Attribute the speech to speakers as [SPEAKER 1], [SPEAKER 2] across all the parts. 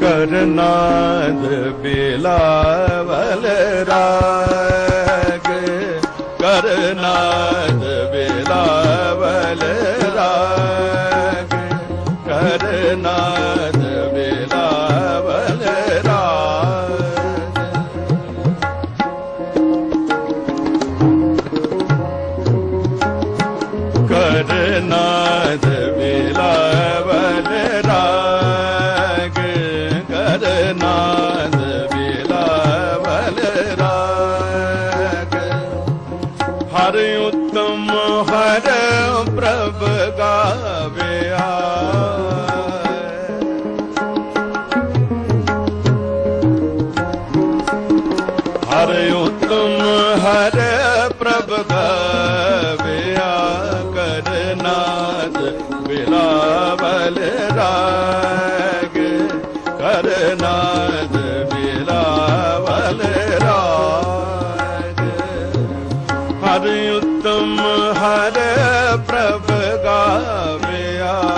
[SPEAKER 1] ਕਰਨਾਦ ਬਿਲਾਵਲ ਰਾਗ ਹਰ ਉਤਮ ਹਰ ਪ੍ਰਭ ਗਾਵਿਆ ਕਰਨਾਦ ਬਿਲਾਵਲ ਰਾਗ। ਕਰਨਾਦ ਬਿਲਾਵਲ ਰਾਗ। ਹਰ ਉਤਮ ਹਰ ਪ੍ਰਭ ਗਾਵਿਆ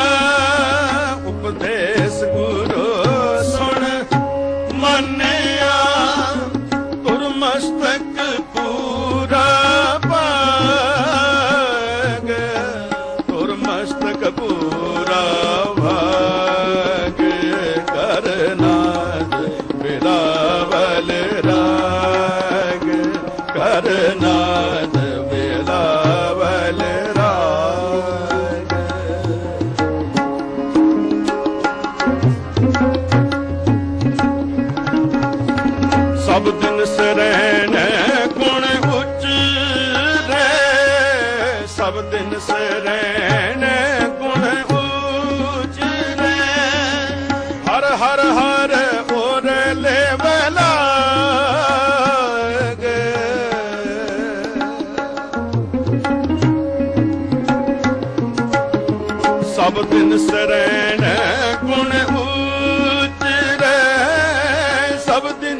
[SPEAKER 1] ਮਸਤਕ ਪੂਰਾ ਭਾਗ ਕਰਨਾਦ ਬਿਲਾਵਲ ਰਾਗ ਕਰਨਾਦ ਬਿਲਾਵਲ ਰਾਗ ਸਭ ਦਿਨ ਸਰੈਣ ਸਭ ਦਿਨ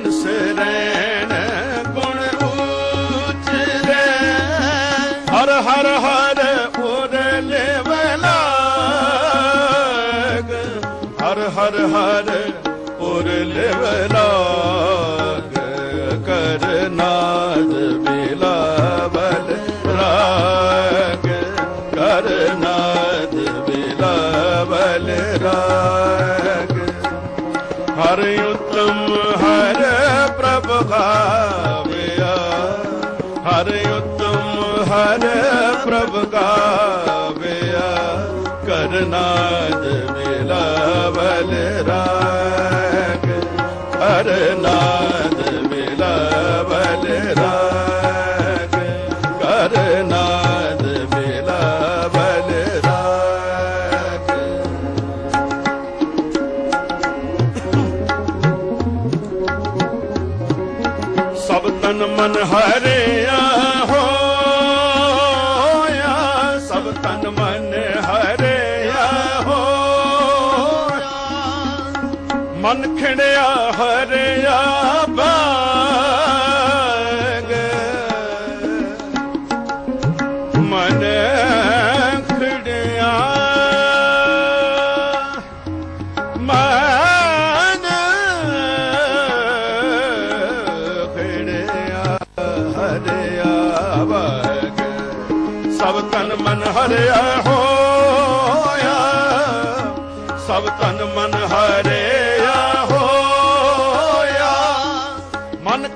[SPEAKER 1] ਗਾਵਿਆ ਹਰ ਉਤਮ ਹਰ ਪ੍ਰਭ ਗਾਵਿਆ ਕਰਨਾਦ ਬਿਲਾਵਲ ਰਾਗ ਮਨ ਖਿੜਿਆ ਹਰਿਆ ਬਾਗ। ਮਨ ਖਿੜਿਆ ਮਨ ਖਿੜਿਆ ਹਰਿਆ ਵਗ ਸਭ ਤਨ ਮਨ ਹਰਿਆ ਹੋ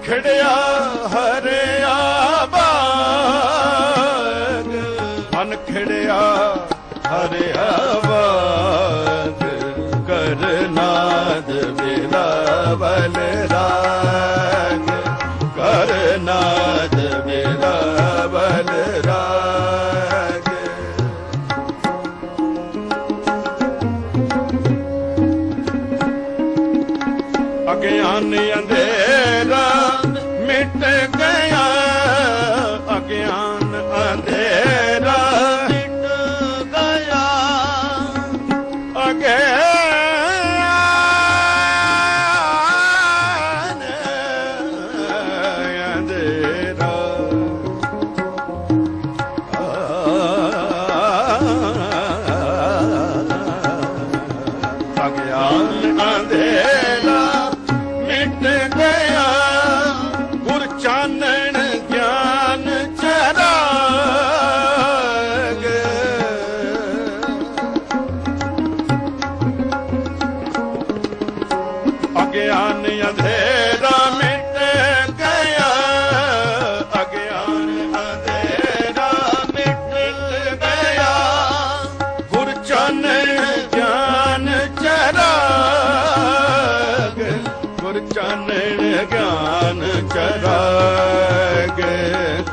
[SPEAKER 1] ਖੜਿਆ ਹਰਿਆ ਬਾਗ। ਮਨ ਖੜਿਆ ਹਰਿਆ ਬਾਗ। ਕਰਨਾਦ ਮੇਰਾ ਬਲਰਾਗ ਕਰਨਾਦ ਮੇਰਾ ਬਲਰਾਗ ਗਿਆਨ ਅੰਦੇ Take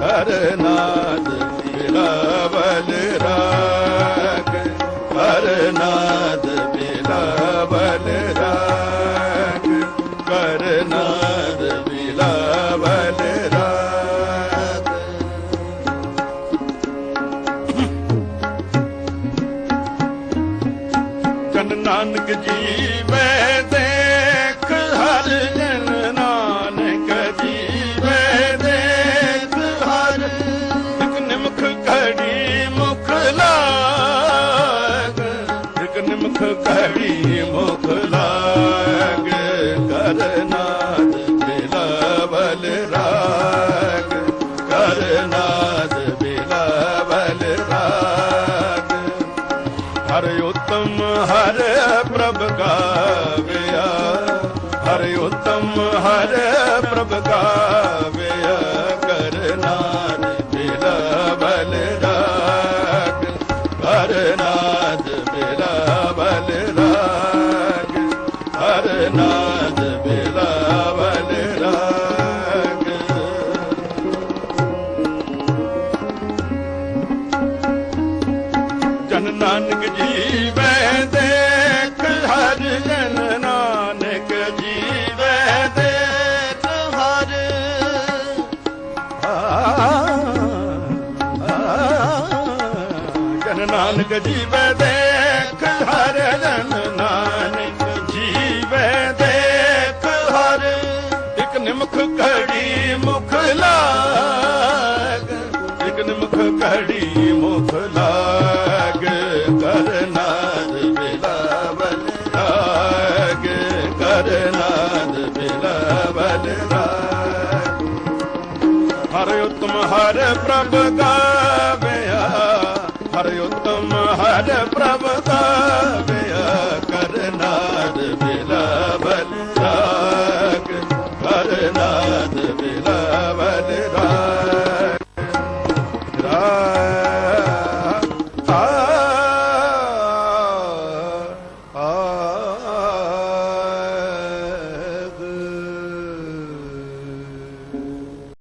[SPEAKER 1] ਕਰਨਾਦ ਬਿਲਾਵਲ ਰਾਗ ਕਰਨਾਦ ਬਿਲਾਵਲ ਰਾਗ ਕਰਨਾਦ ਬਿਲਾਵਲ ਰਾਗ। ਜਨ ਨਾਨਕ ਜੀ ਹਰ ਉਤਮ ਹਰ ਪ੍ਰਭ ਗਾਵਿਆ ਹਰ ਉਤਮ ਹਰ ਪ੍ਰਭ ਗਾਵਿਆ ਕਰਨਾਦ ਬਿਲਾਵਲ ਰਾਗ ਕਰਨਾਦ ਨਿਮਖ ਘੜੀ ਮੁਖ ਲਾਗ, ਇਕ ਨਿਮਖ ਘੜੀ ਮੁਖ ਲਾਗ ਕਰਨਾਦ ਬਿਲਾਵਲ ਰਾਗ ਕਰਨਾਦ ਬਿਲਾਵਲ ਰਾਗ। ਹਰ ਉਤਮ ਹਰ ਪ੍ਰਭ ਗਾ Yeah.